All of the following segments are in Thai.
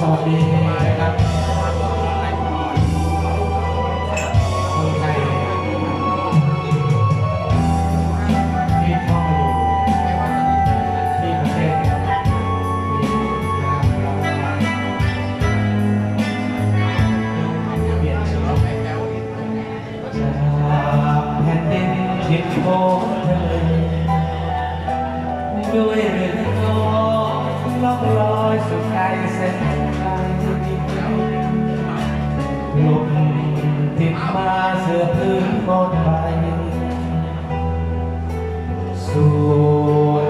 สวัสดีครับคนไทยที่เข้ามาอยู่ที่ประเทศนี้นะครับเปลี่ยนชื่อจากแผ่นดินทิศโบเธอด้วยเรือน้องล่ พื้นหมดไป สู่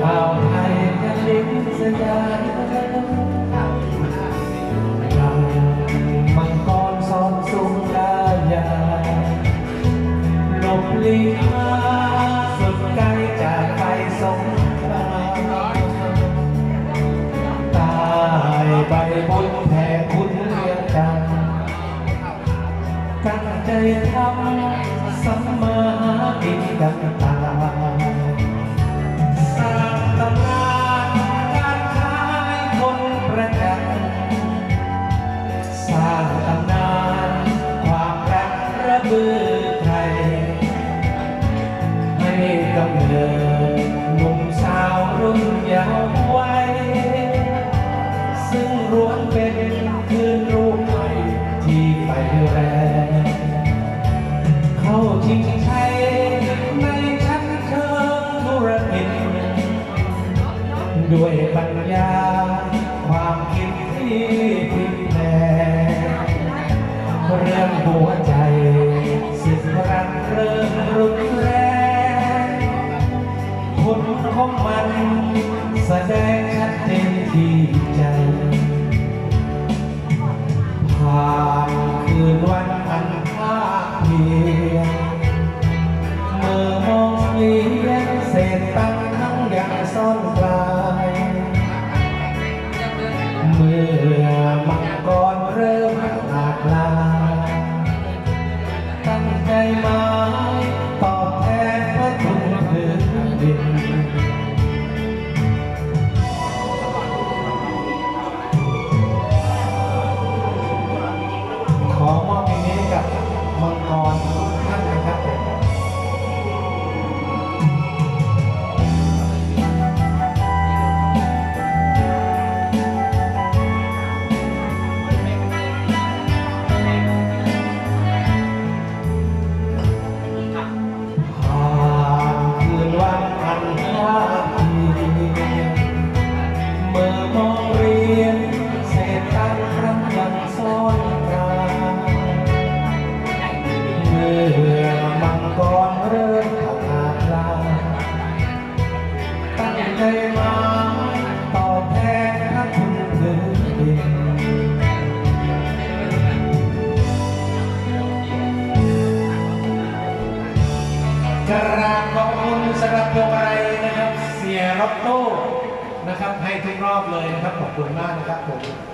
อ่าวไทยกันลิ้นสยามดังมังกรซ้อนสูงกายาลบลีมาสุดไกลจากไปสงตายไปบนแผ่ ตั้งใจทำสัมมาหากินกันตาสร้างตำนานการขายคนประจันสร้างตำนานความรักระเบือไทยให้กำเนิดหนุ่มสาวรุ่นเยาว์วัย ง ใจมาตอบแทนพระคุณพื้นดินกราบขอบคุณสำหรับพวงมาลัยนะครับ เสียร็อกโต้นะครับให้ทุกรอบเลยนะครับขอบคุณมากนะครับผม